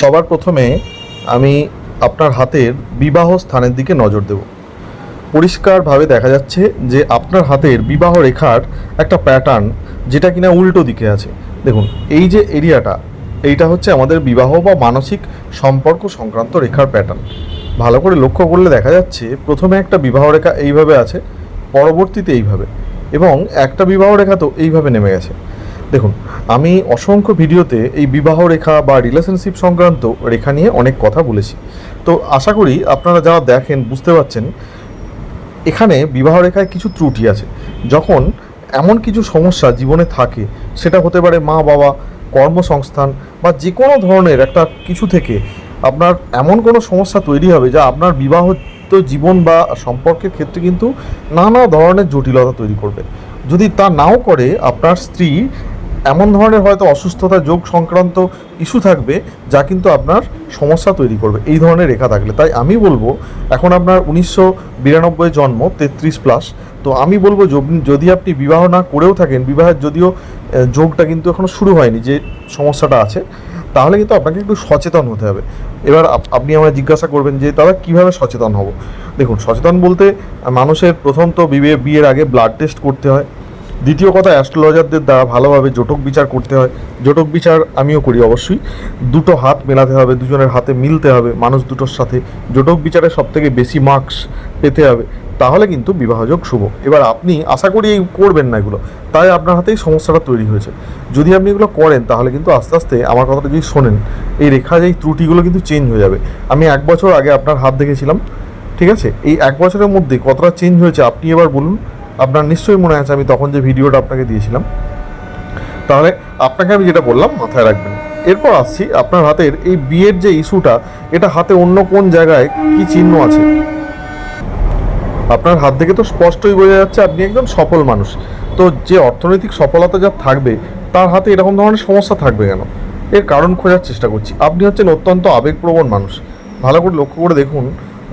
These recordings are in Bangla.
সবার প্রথমে আমি আপনার হাতের বিবাহ স্থানের দিকে নজর দেব। পরিষ্কারভাবে দেখা যাচ্ছে যে আপনার হাতের বিবাহ রেখার একটা প্যাটার্ন যেটা কিনা উল্টো দিকে আছে। দেখুন, এই যে এরিয়াটা, এইটা হচ্ছে আমাদের বিবাহ বা মানসিক সম্পর্ক সংক্রান্ত রেখার প্যাটার্ন ভালো করে লক্ষ্য করলে দেখা যাচ্ছে প্রথমে একটা বিবাহ রেখা এইভাবে আছে, পরবর্তীতে এইভাবে। এবং একটা বিবাহ রেখা তো এইভাবে নেমে গেছে। দেখুন, আমি অসংখ্য ভিডিওতে এই বিবাহ রেখা বা রিলেশনশিপ সংক্রান্ত রেখা নিয়ে অনেক কথা বলেছি। তো আশা করি আপনারা যারা দেখেন, বুঝতে পারছেন, এখানে বিবাহ রেখায় কিছু ত্রুটি আছে। যখন এমন কিছু সমস্যা জীবনে থাকে, সেটা হতে পারে মা, বাবা, কর্মসংস্থান বা যে কোনো ধরনের একটা কিছু থেকে আপনার এমন কোনো সমস্যা তৈরি হবে যা আপনার বিবাহিত জীবন বা সম্পর্কের ক্ষেত্রে কিন্তু নানা ধরনের জটিলতা তৈরি করবে। যদি তা নাও করে, আপনার স্ত্রী এমন ধরনের হয়তো অসুস্থতা, যোগ সংক্রান্ত ইস্যু থাকবে যা কিন্তু আপনার সমস্যা তৈরি করবে। এই ধরনের রেখা থাকলে। তাই আমি বলব, এখন আপনার উনিশশো বিরানব্বই জন্ম, তেত্রিশ প্লাস। তো আমি বলব যদি- আপনি বিবাহ না করেও থাকেন, বিবাহের যদিও যোগটা কিন্তু এখনও শুরু হয়নি, যে সমস্যাটা আছে, তাহলে কিন্তু আপনাকে একটু সচেতন হতে হবে। এবার আপনি আমায় জিজ্ঞাসা করবেন যে, তারা কীভাবে সচেতন হব? দেখুন, সচেতন বলতে মানুষের প্রথম তো বিয়ে বিয়ের আগে ব্লাড টেস্ট করতে হয়। দ্বিতীয় কথা অ্যাস্ট্রোলজারদের দ্বারা ভালোভাবে জটক বিচার করতে হয়। জটক বিচার আমিও করি অবশ্যই। দুটো হাত মেলাতে হবে, দুজনের হাতে মিলতে হবে, মানুষ দুটোর সাথে। জটক বিচারে সব থেকে বেশি মার্কস পেতে হবে। তাহলে কিন্তু বিবাহযোগ শুভ। এবার আপনি, আশা করি এই করবেন না এগুলো। তাই আপনার হাতেই সমস্যাটা তৈরি হয়েছে। যদি আপনি এগুলো করেন, তাহলে কিন্তু আস্তে আস্তে আমার কথাটা যদি শোনেন, এই রেখা যে এই ত্রুটিগুলো কিন্তু চেঞ্জ হয়ে যাবে। আমি এক বছর আগে আপনার হাত দেখেছিলাম, ঠিক আছে? এই এক বছরের মধ্যে কতটা চেঞ্জ হয়েছে, আপনি এবার বলুন। আপনার নিশ্চয়ই মনে আছে, আমি তখন যে ভিডিওটা আপনাকে দিয়েছিলাম। তাহলে আপনাকে আমি যেটা বললাম, মাথায় রাখবেন। এরপর আসছি আপনার হাতের এই বিয়ের যে ইস্যুটা, এটা হাতে অন্য কোন জায়গায় কি চিহ্ন আছে? আপনার হাত থেকে তো স্পষ্টই বোঝা যাচ্ছে, আপনি একদম সফল মানুষ। তো যে অর্থনৈতিক সফলতা যা থাকবে, তার হাতে এরকম ধরনের সমস্যা থাকবে কেন? এর কারণ খোঁজার চেষ্টা করছি। আপনি হচ্ছেন অত্যন্ত আবেগপ্রবণ মানুষ। ভালো করে লক্ষ্য করে দেখুন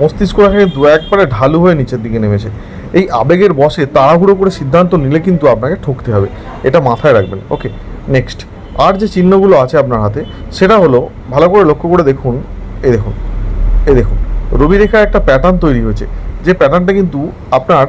মস্তিষ্ক রেখে দু একবারে ঢালু হয়ে নিচের দিকে নেমেছে। এই আবেগের বসে তাড়াহুড়ো করে সিদ্ধান্ত নিলে কিন্তু আপনাকে ঠকতে হবে। এটা মাথায় রাখবেন। ওকে, নেক্সট। আর যে চিহ্নগুলো আছে আপনার হাতে, সেটা হলো, ভালো করে লক্ষ্য করে দেখুন। এই দেখুন এই দেখুন। রবি রেখার একটা প্যাটার্ন তৈরি হয়েছে। যে প্যাটার্নটা কিন্তু আপনার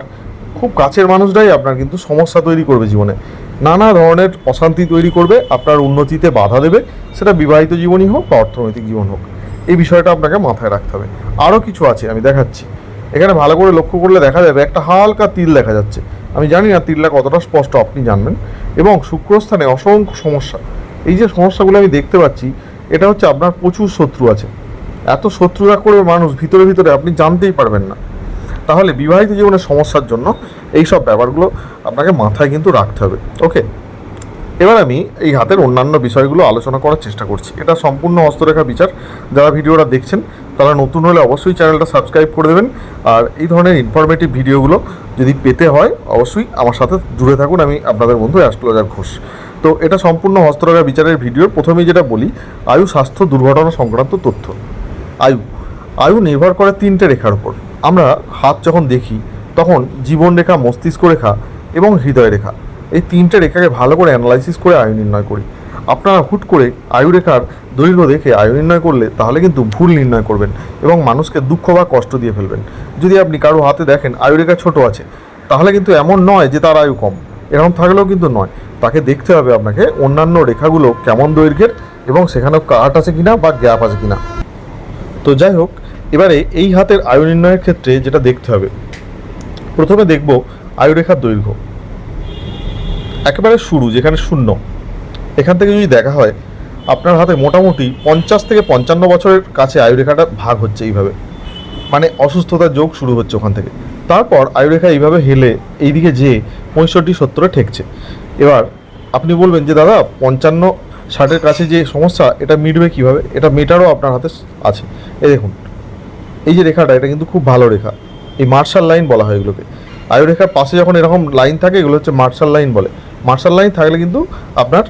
খুব কাছের মানুষরাই আপনার কিন্তু সমস্যা তৈরি করবে জীবনে। নানা ধরনের অশান্তি তৈরি করবে, আপনার উন্নতিতে বাধা দেবে। সেটা বিবাহিত জীবনই হোক বা অর্থনৈতিক জীবন হোক। এই বিষয়টা আপনাকে মাথায় রাখতে হবে। আরও কিছু আছে, আমি দেখাচ্ছি। এখানে ভালো করে লক্ষ্য করলে দেখা যাবে একটা হালকা তিল দেখা যাচ্ছে। আমি জানি না তিলটা কতটা স্পষ্ট, আপনি জানবেন। এবং শুক্রস্থানে অসংখ্য সমস্যা। এই যে সমস্যাগুলো আমি দেখতে পাচ্ছি, এটা হচ্ছে আপনার প্রচুর শত্রু আছে। এত শত্রুরা করবে মানুষ, ভিতরে ভিতরে আপনি জানতেই পারবেন না। তাহলে বিবাহিত জীবনের সমস্যার জন্য এই সব ব্যাপারগুলো আপনাকে মাথায় কিন্তু রাখতে হবে। ওকে? এবার আমি এই হাতের অন্যান্য বিষয়গুলো আলোচনা করার চেষ্টা করছি। এটা সম্পূর্ণ হস্তরেখা বিচার। যারা ভিডিওটা দেখছেন, তারা নতুন হলে অবশ্যই চ্যানেলটা সাবস্ক্রাইব করে দেবেন। আর এই ধরনের ইনফরমেটিভ ভিডিওগুলো যদি পেতে হয়, অবশ্যই আমার সাথে জুড়ে থাকুন। আমি আপনাদের বন্ধু অ্যাস্ট্রোলজার ঘোষ। তো এটা সম্পূর্ণ হস্তরেখা বিচারের ভিডিওর প্রথমেই যেটা বলি, আয়ু, স্বাস্থ্য, দুর্ঘটনা সংক্রান্ত তথ্য। আয়ু আয়ু নির্ভর করে তিনটে রেখার উপর। আমরা হাত যখন দেখি, তখন জীবন রেখা মস্তিষ্ক রেখা এবং হৃদয় রেখা এই তিনটে রেখাকে ভালো করে অ্যানালাইসিস করে আয়ু নির্ণয় করি। আপনারা হুট করে আয়ু রেখার দৈর্ঘ্য দেখে আয়ু নির্ণয় করলে তাহলে কিন্তু ভুল নির্ণয় করবেন এবং মানুষকে দুঃখ বা কষ্ট দিয়ে ফেলবেন। যদি আপনি কারও হাতে দেখেন আয়ু রেখা ছোট আছে, তাহলে কিন্তু এমন নয় যে তার আয়ু কম। এরকম থাকলেও কিন্তু নয়। তাকে দেখতে হবে আপনাকে অন্যান্য রেখাগুলো কেমন দৈর্ঘ্যের এবং সেখানেও কাট আছে কিনা বা গ্যাপ আছে কিনা। তো যাই হোক, এবারে এই হাতের আয়ু নির্ণয়ের ক্ষেত্রে যেটা দেখতে হবে। প্রথমে দেখব আয়ুরেখার দৈর্ঘ্য। একেবারে শুরু, যেখানে শূন্য। এখান থেকে যদি দেখা হয়, আপনার হাতে মোটামুটি পঞ্চাশ থেকে পঞ্চান্ন বছরের কাছে আয়ুরেখাটা ভাগ হচ্ছে এইভাবে। মানে অসুস্থতার যোগ শুরু হচ্ছে ওখান থেকে। তারপর আয়ুরেখা এইভাবে হেলে এইদিকে যেয়ে পঁয়ষট্টি, সত্তরে ঠেকছে। এবার আপনি বলবেন যে, দাদা, পঞ্চান্ন, ষাটের কাছে যে সমস্যা, এটা মিটবে কীভাবে? এটা মেটারও আপনার হাতে আছে। এই দেখুন, এই যে রেখাটা, এটা কিন্তু খুব ভালো রেখা। এই মার্শাল লাইন বলা হয় এগুলোকে। আয়ুরেখার পাশে যখন এরকম লাইন থাকে, এগুলো হচ্ছে মার্শাল লাইন বলে। মার্শাল লাইন থাকলে কিন্তু আপনার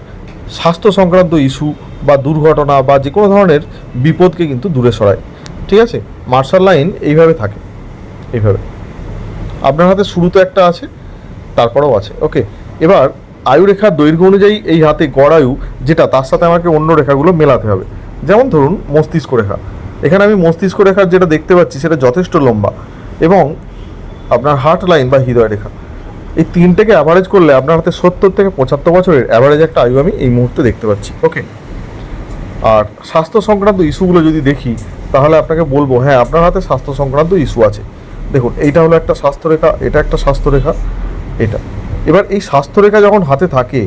স্বাস্থ্য সংক্রান্ত ইস্যু বা দুর্ঘটনা বা যে কোনো ধরনের বিপদকে কিন্তু দূরে সরায়। ঠিক আছে? মার্শাল লাইন এইভাবে থাকে। এইভাবে। আপনার হাতে শুরুতে একটা আছে, তারপরেও আছে। ওকে এবার আয়ু রেখার দৈর্ঘ্য অনুযায়ী এই হাতে গড় আয়ু যেটা, তার সাথে আমাকে অন্য রেখাগুলো মেলাতে হবে। যেমন ধরুন মস্তিষ্ক রেখা। এখানে আমি মস্তিষ্ক রেখার যেটা দেখতে পাচ্ছি, সেটা যথেষ্ট লম্বা এবং আপনার হার্ট লাইন বা হৃদয় রেখা। এই তিনটেকে অ্যাভারেজ করলে আপনার হাতে সত্তর থেকে পঁচাত্তর বছরের অ্যাভারেজ একটা আয়ু আমি এই মুহূর্তে দেখতে পাচ্ছি। ওকে আর স্বাস্থ্য সংক্রান্ত ইস্যুগুলো যদি দেখি, তাহলে আপনাকে বলব হ্যাঁ আপনার হাতে স্বাস্থ্য সংক্রান্ত ইস্যু আছে। দেখুন, এইটা হলো একটা স্বাস্থ্যরেখা, এটা একটা স্বাস্থ্যরেখা, এটা। এবার এই স্বাস্থ্যরেখা যখন হাতে থাকে,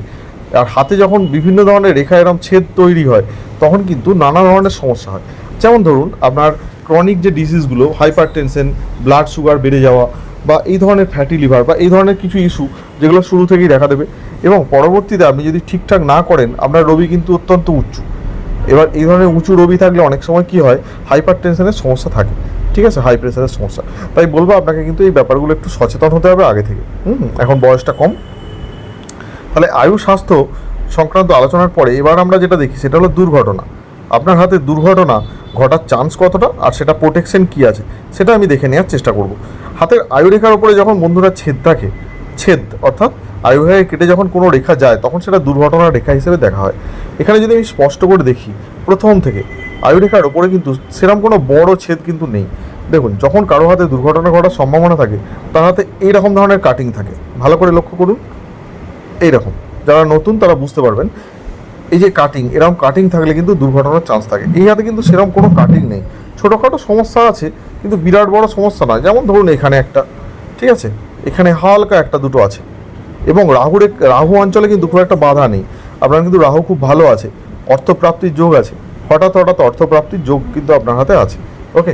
আর হাতে যখন বিভিন্ন ধরনের রেখা এরম ছেদ তৈরি হয়, তখন কিন্তু নানা ধরনের সমস্যা হয়। যেমন ধরুন, আপনার ক্রনিক যে ডিজিজগুলো হাইপার টেনশন ব্লাড সুগার বেড়ে যাওয়া বা এই ধরনের ফ্যাটি লিভার বা এই ধরনের কিছু ইস্যু যেগুলো শুরু থেকেই দেখা দেবে এবং পরবর্তীতে আপনি যদি ঠিকঠাক না করেন, আপনার রবি কিন্তু অত্যন্ত উচ্চ এবার এই ধরনের উঁচু রবি থাকলে অনেক সময় কি হয় হাইপার টেনশনের সমস্যা থাকে। ঠিক আছে? হাই প্রেশারের সমস্যা। তাই বলব আপনাকে কিন্তু এই ব্যাপারগুলো একটু সচেতন হতে হবে আগে থেকে। হুম? এখন বয়সটা কম। তাহলে আয়ু, স্বাস্থ্য সংক্রান্ত আলোচনার পরে এবার আমরা যেটা দেখি, সেটা হলো দুর্ঘটনা। আপনার হাতে দুর্ঘটনা ঘটার চান্স কতটা আর সেটা প্রোটেকশন কি আছে, সেটা আমি দেখে নেওয়ার চেষ্টা করব। হাতের আয়ুরেখার উপরে যখন বন্ধুরা ছেদ থাকে, ছেদ অর্থাৎ আয়ুরেখায় কেটে যখন কোনো রেখা যায়, তখন সেটা দুর্ঘটনার রেখা হিসেবে দেখা হয়। এখানে যদি আমি স্পষ্ট করে দেখি, প্রথম থেকে, আয়ুরেখার ওপরে কিন্তু সেরকম কোনো বড় ছেদ কিন্তু নেই। দেখুন, যখন কারও হাতে দুর্ঘটনা ঘটার সম্ভাবনা থাকে, তার হাতে এইরকম ধরনের কাটিং থাকে। ভালো করে লক্ষ্য করুন। এইরকম। যারা নতুন, তারা বুঝতে পারবেন। এই যে কাটিং এরকম কাটিং থাকলে কিন্তু দুর্ঘটনার চান্স থাকে। এই হাতে কিন্তু সেরকম কোনো কাটিং নেই। ছোটোখাটো সমস্যা আছে, কিন্তু বিরাট বড় সমস্যা নয়। যেমন ধরুন এখানে একটা, ঠিক আছে? এখানে হালকা একটা দুটো আছে। এবং রাহুর, রাহু অঞ্চলে কিন্তু খুব একটা বাধা নেই। আপনার কিন্তু রাহু খুব ভালো আছে। অর্থপ্রাপ্তির যোগ আছে। হঠাৎ হঠাৎ অর্থপ্রাপ্তির যোগ কিন্তু আপনার হাতে আছে। ওকে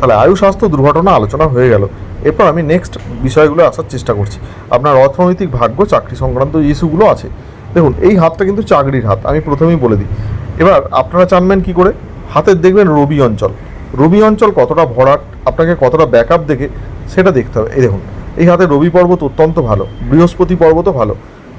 তাহলে আয়ু স্বাস্থ্য দুর্ঘটনা আলোচনা হয়ে গেল। এরপর আমি নেক্সট বিষয়গুলো আসার চেষ্টা করছি। আপনার অর্থনৈতিক ভাগ্য, চাকরি সংক্রান্ত ইস্যুগুলো আছে। দেখুন, এই হাতটা কিন্তু চাকরির হাত। আমি প্রথমেই বলে দিই। এবার আপনারা জানবেন কি করে? হাতের দেখবেন রবি অঞ্চল। রবি অঞ্চল কতটা ভরাট, আপনাকে কতটা ব্যাকআপ দেখে সেটা দেখতে হবে। এই দেখুন, এই হাতে রবি পর্বত অত্যন্ত ভালো, বৃহস্পতি পর্বতও ভালো।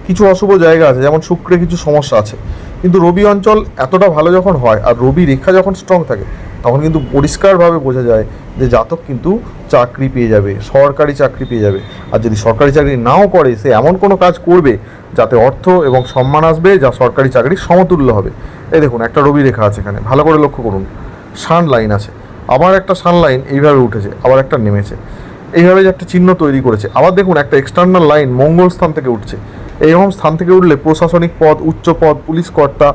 কিছু অশুভ জায়গা আছে, যেমন শুক্রে কিছু সমস্যা আছে। কিন্তু রবি অঞ্চল এতটা ভালো যখন হয় আর রবি রেখা যখন স্ট্রং থাকে, তখন কিন্তু পরিষ্কারভাবে বোঝা যায় যে জাতক কিন্তু চাকরি পেয়ে যাবে, সরকারি চাকরি পেয়ে যাবে। আর যদি সরকারি চাকরি নাও করে, সে এমন কোনো কাজ করবে যাতে অর্থ এবং সম্মান আসবে যা সরকারি চাকরির সমতুল্য হবে। এই দেখুন, একটা রবি রেখা আছে এখানে। ভালো করে লক্ষ্য করুন। সান লাইন আছে। আবার একটা সান লাইন এইভাবে উঠেছে, আবার একটা নেমেছে। এইভাবে যে একটা চিহ্ন তৈরি করেছে। আবার দেখুন, একটা এক্সটার্নাল লাইন মঙ্গল স্থান থেকে উঠছে। এইরকম স্থান থেকে উঠলে প্রশাসনিক পদ, উচ্চ পদ, পুলিশ কর্তা,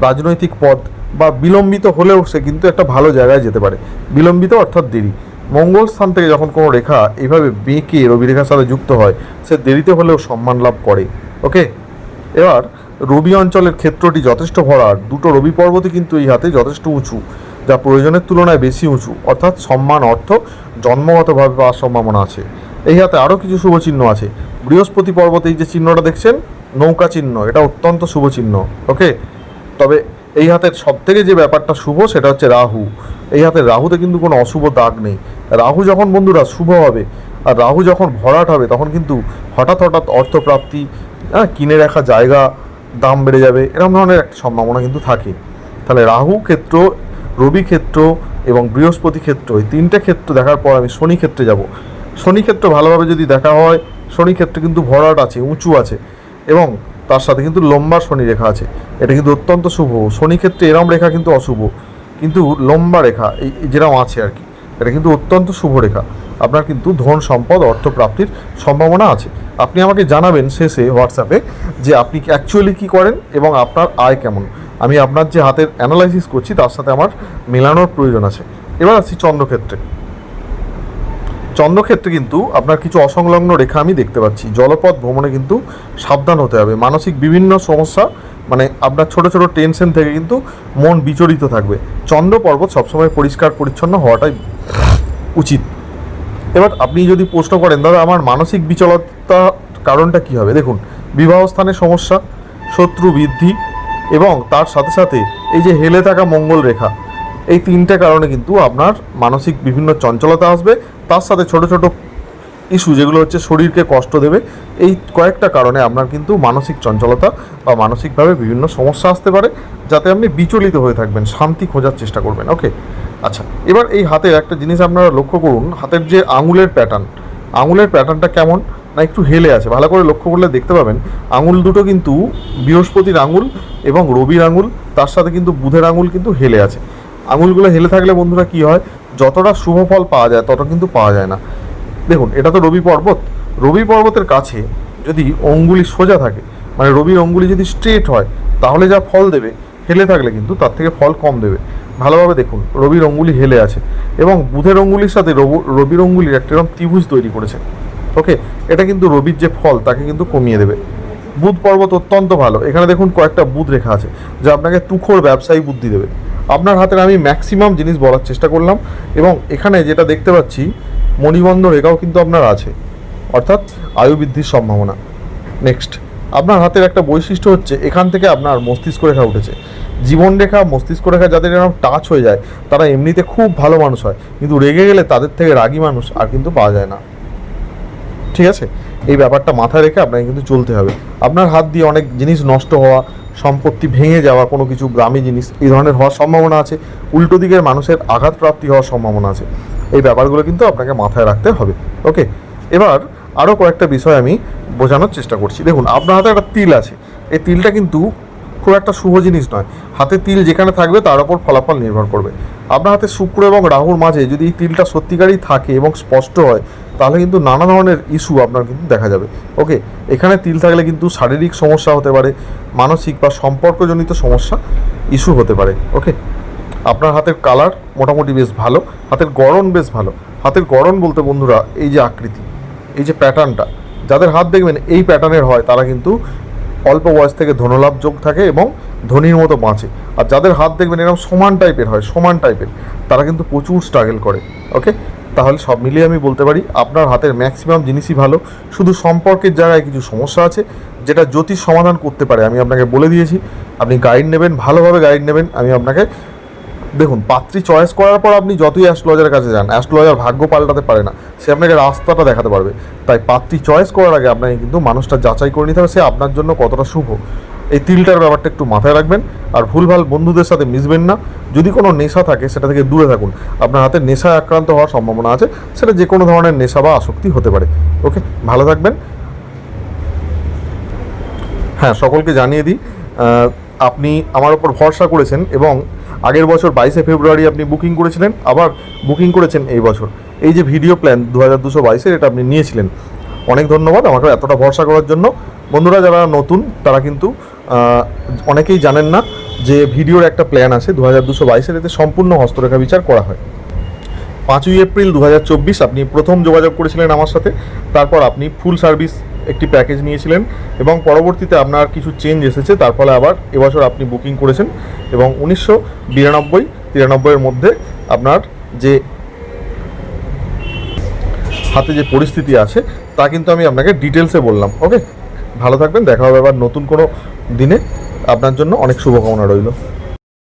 রাজনৈতিক পদ বা বিলম্বিত হলেও সে কিন্তু একটা ভালো জায়গায় যেতে পারে। বিলম্বিত অর্থাৎ দেরি। মঙ্গল স্থান থেকে যখন কোনো রেখা এইভাবে বেঁকে রবি রেখার সাথে যুক্ত হয়, সে দেরিতে হলেও সম্মান লাভ করে। ওকে এবার রবি অঞ্চলের ক্ষেত্রটি যথেষ্ট ভরাট দুটো রবি পর্বতই কিন্তু এই হাতে যথেষ্ট উঁচু, যা প্রয়োজনের তুলনায় বেশি উঁচু। অর্থাৎ সম্মান, অর্থ, জন্মগতভাবে পাওয়ার সম্ভাবনা আছে। এই হাতে আরও কিছু শুভ চিহ্ন আছে। বৃহস্পতি পর্বতে এই যে চিহ্নটা দেখছেন, নৌকা চিহ্ন, এটা অত্যন্ত শুভ চিহ্ন, ওকে? তবে এই হাতের সব থেকে যে ব্যাপারটা শুভ, সেটা হচ্ছে রাহু। এই হাতের রাহুতে কিন্তু কোনো অশুভ দাগ নেই। রাহু যখন, বন্ধুরা, শুভ হবে, আর রাহু যখন ভরাট হবে, তখন কিন্তু হঠাৎ হঠাৎ অর্থপ্রাপ্তি হ্যাঁ কিনে রাখা জায়গা দাম বেড়ে যাবে, এরকম ধরনের সম্ভাবনা কিন্তু থাকে। তাহলে রাহু ক্ষেত্র, রবি ক্ষেত্র এবং বৃহস্পতি ক্ষেত্র, এই তিনটে ক্ষেত্র দেখার পর আমি শনি ক্ষেত্রে যাব। শনি ক্ষেত্র ভালোভাবে যদি দেখা হয়, শনি ক্ষেত্রে কিন্তু ভরাট আছে, উঁচু আছে এবং তার সাথে কিন্তু লম্বা শনি রেখা আছে। এটা কিন্তু অত্যন্ত শুভ। শনি ক্ষেত্রে এরম রেখা কিন্তু অশুভ। কিন্তু লম্বা রেখা, এই যেরকম আছে আর কি। এটা কিন্তু অত্যন্ত শুভ রেখা। আপনার কিন্তু ধন সম্পদ, অর্থ প্রাপ্তির সম্ভাবনা আছে। আপনি আমাকে জানাবেন শেষে হোয়াটসঅ্যাপে যে আপনি অ্যাকচুয়ালি কী করেন এবং আপনার আয় কেমন। আমি আপনার যে হাতের অ্যানালাইসিস করছি, তার সাথে আমার মেলানোর প্রয়োজন আছে। এবার আসছি চন্দ্রক্ষেত্রে। চন্দ্রক্ষেত্রে কিন্তু আপনার কিছু অসংলগ্ন রেখা আমি দেখতে পাচ্ছি। জলপথ ভ্রমণে কিন্তু সাবধান হতে হবে। মানসিক বিভিন্ন সমস্যা মানে আপনার ছোট ছোট টেনশন থেকে কিন্তু মন বিচলিত থাকবে। চন্দ্র পর্বত সবসময় পরিষ্কার, পরিচ্ছন্ন হওয়াটাই উচিত। এবার আপনি যদি প্রশ্ন করেন, দাদা, আমার মানসিক বিচলতা কারণটা কী হবে? দেখুন বিবাহ স্থানে সমস্যা, শত্রু বৃদ্ধি এবং তার সাথে সাথে এই যে হেলে থাকা মঙ্গল রেখা, এই তিনটে কারণে কিন্তু আপনার মানসিক বিভিন্ন চঞ্চলতা আসবে। তার সাথে ছোট ছোট ইস্যু যেগুলো হচ্ছে শরীরকে কষ্ট দেবে, এই কয়েকটা কারণে আপনার কিন্তু মানসিক চঞ্চলতা বা মানসিকভাবে বিভিন্ন সমস্যা আসতে পারে, যাতে আপনি বিচলিত হয়ে থাকবেন, শান্তি খোঁজার চেষ্টা করবেন। ওকে আচ্ছা এবার এই হাতের একটা জিনিস আপনারা লক্ষ্য করুন, হাতের যে আঙুলের প্যাটার্ন আঙুলের প্যাটার্নটা কেমন? না, একটু হেলে আছে, ভালো করে লক্ষ্য করলে দেখতে পাবেন, আঙুল দুটো কিন্তু বৃহস্পতির আঙুল এবং রবির আঙুল, তার সাথে কিন্তু বুধের আঙুল কিন্তু হেলে আছে। আঙুলগুলো হেলে থাকলে বন্ধুরা কি হয়? যতটা শুভ ফল পাওয়া যায়, তত কিন্তু পাওয়া যায় না। দেখুন, এটা তো রবি পর্বত। রবি পর্বতের কাছে যদি অঙ্গুলি সোজা থাকে মানে রবির অঙ্গুলি যদি স্ট্রেট হয়, তাহলে যা ফল দেবে, হেলে থাকলে কিন্তু তার থেকে ফল কম দেবে। ভালোভাবে দেখুন, রবির অঙ্গুলি হেলে আছে। এবং বুধের অঙ্গুলির সাথে রবু- রবির অঙ্গুলির একটা এরকম ত্রিভুজ তৈরি করেছে। ওকে এটা কিন্তু রবির যে ফল, তাকে কিন্তু কমিয়ে দেবে। বুধ পর্বত অত্যন্ত ভালো। এখানে দেখুন, কয়েকটা বুধ রেখা আছে, যা আপনাকে তুখোর ব্যবসায়ী বুদ্ধি দেবে। আপনার হাতের আমি ম্যাক্সিমাম জিনিস বলার চেষ্টা করলাম। এবং এখানে যেটা দেখতে পাচ্ছি মণিবন্ধ রেখাও কিন্তু আপনার আছে। অর্থাৎ আয়ু বৃদ্ধির সম্ভাবনা। নেক্সট আপনার হাতের একটা বৈশিষ্ট্য হচ্ছে, এখান থেকে আপনার মস্তিষ্ক রেখা উঠেছে। জীবন রেখা, মস্তিষ্ক রেখা যাদের এরকম টাচ হয়ে যায়, তারা এমনিতে খুব ভালো মানুষ হয়। কিন্তু রেগে গেলে তাদের থেকে রাগী মানুষ আর কিন্তু পাওয়া যায় না। ঠিক আছে? এই ব্যাপারটা মাথায় রেখে আপনাকে কিন্তু চলতে হবে। আপনার হাত দিয়ে অনেক জিনিস নষ্ট হওয়া, সম্পত্তি ভেঙে যাওয়া, কোনো কিছু গ্রামী জিনিস, এই ধরনের হওয়ার সম্ভাবনা আছে। উল্টো দিকের মানুষের আঘাতপ্রাপ্তি হওয়ার সম্ভাবনা আছে। এই ব্যাপারগুলো কিন্তু আপনাকে মাথায় রাখতে হবে। ওকে এবার আরও কয়েকটা বিষয় আমি বোঝানোর চেষ্টা করছি। দেখুন, আপনার হাতে একটা তিল আছে। এই তিলটা কিন্তু খুব একটা শুভ জিনিস নয়। হাতে তিল যেখানে থাকবে তার ওপর ফলাফল নির্ভর করবে। আপনার হাতে শুক্র এবং রাহুর মাঝে যদি এই তিলটা সত্যিকারই থাকে এবং স্পষ্ট হয়, তাহলে কিন্তু নানা ধরনের ইস্যু আপনার কিন্তু দেখা যাবে। ওকে এখানে তিল থাকলে কিন্তু শারীরিক সমস্যা হতে পারে, মানসিক বা সম্পর্কজনিত সমস্যা ইস্যু হতে পারে। ওকে আপনার হাতের কালার মোটামুটি বেশ ভালো, হাতের গড়ন বেশ ভালো। হাতের গড়ন বলতে বন্ধুরা, এই যে আকৃতি, এই যে প্যাটার্নটা যাদের হাত দেখবেন এই প্যাটার্নের হয়, তারা কিন্তু অল্প বয়স থেকে ধনলাভ যোগ থাকে এবং ধনির মতো বাঁচে। আর যাদের হাত দেখবেন এরকম সমান টাইপের হয়, সমান টাইপের তারা কিন্তু প্রচুর স্ট্রাগল করে ওকে তাহলে সব মিলিয়ে আমি বলতে পারি, আপনার হাতের ম্যাক্সিমাম জিনিসই ভালো। শুধু সম্পর্কের জায়গায় কিছু সমস্যা আছে, যেটা জ্যোতিষ সমাধান করতে পারে, আমি আপনাকে বলে দিয়েছি। আপনি গাইড নেবেন, ভালোভাবে গাইড নেবেন, আমি আপনাকে দেখুন, পাত্রী চয়েস করার পর আপনি যতই অ্যাস্ট্রোলজারের কাছে যান অ্যাস্ট্রোলজার ভাগ্য পাল্টাতে পারে না। সে আপনাকে রাস্তাটা দেখাতে পারবে। তাই পাত্রী চয়েস করার আগে আপনাকে কিন্তু মানুষটা যাচাই করে নিতে হবে, সে আপনার জন্য কতটা শুভ। এই তিলটার ব্যাপারটা একটু মাথায় রাখবেন। আর ভুলভাল বন্ধুদের সাথে মিশবেন না। যদি কোনো নেশা থাকে, সেটা থেকে দূরে থাকুন। আপনার হাতে নেশায় আক্রান্ত হওয়ার সম্ভাবনা আছে। সেটা যে কোনো ধরনের নেশা বা আসক্তি হতে পারে। ওকে? ভালো থাকবেন। হ্যাঁ সকলকে জানিয়ে দিই আপনি আমার ওপর ভরসা করেছেন এবং আগের বছর বাইশে ফেব্রুয়ারি আপনি বুকিং করেছিলেন, আবার বুকিং করেছেন এই বছর। এই যে ভিডিও প্ল্যান দু হাজার দুশো বাইশের, এটা আপনি নিয়েছিলেন। অনেক ধন্যবাদ আমাকে এতটা ভরসা করার জন্য। বন্ধুরা, যারা নতুন, তারা কিন্তু অনেকেই জানেন না যে ভিডিওর একটা প্ল্যান আছে দু হাজার দুশো বাইশের, এতে সম্পূর্ণ হস্তরেখা বিচার করা হয়। পাঁচই এপ্রিল দু হাজার চব্বিশ আপনি প্রথম যোগাযোগ করেছিলেন আমার সাথে, তারপর আপনি ফুল সার্ভিস একটি প্যাকেজ নিয়েছিলেন এবং পরবর্তীতে আপনার কিছু চেঞ্জ এসেছে, তার ফলে আবার এবছর আপনি বুকিং করেছেন এবং উনিশশো বিরানব্বই, তিরানব্বইয়ের মধ্যে আপনার যে হাতে যে পরিস্থিতি আছে, তা কিন্তু আমি আপনাকে ডিটেলসে বললাম ওকে ভালো থাকবেন, দেখা হবে আবার নতুন কোনো দিনে। আপনার জন্য অনেক শুভকামনা রইল।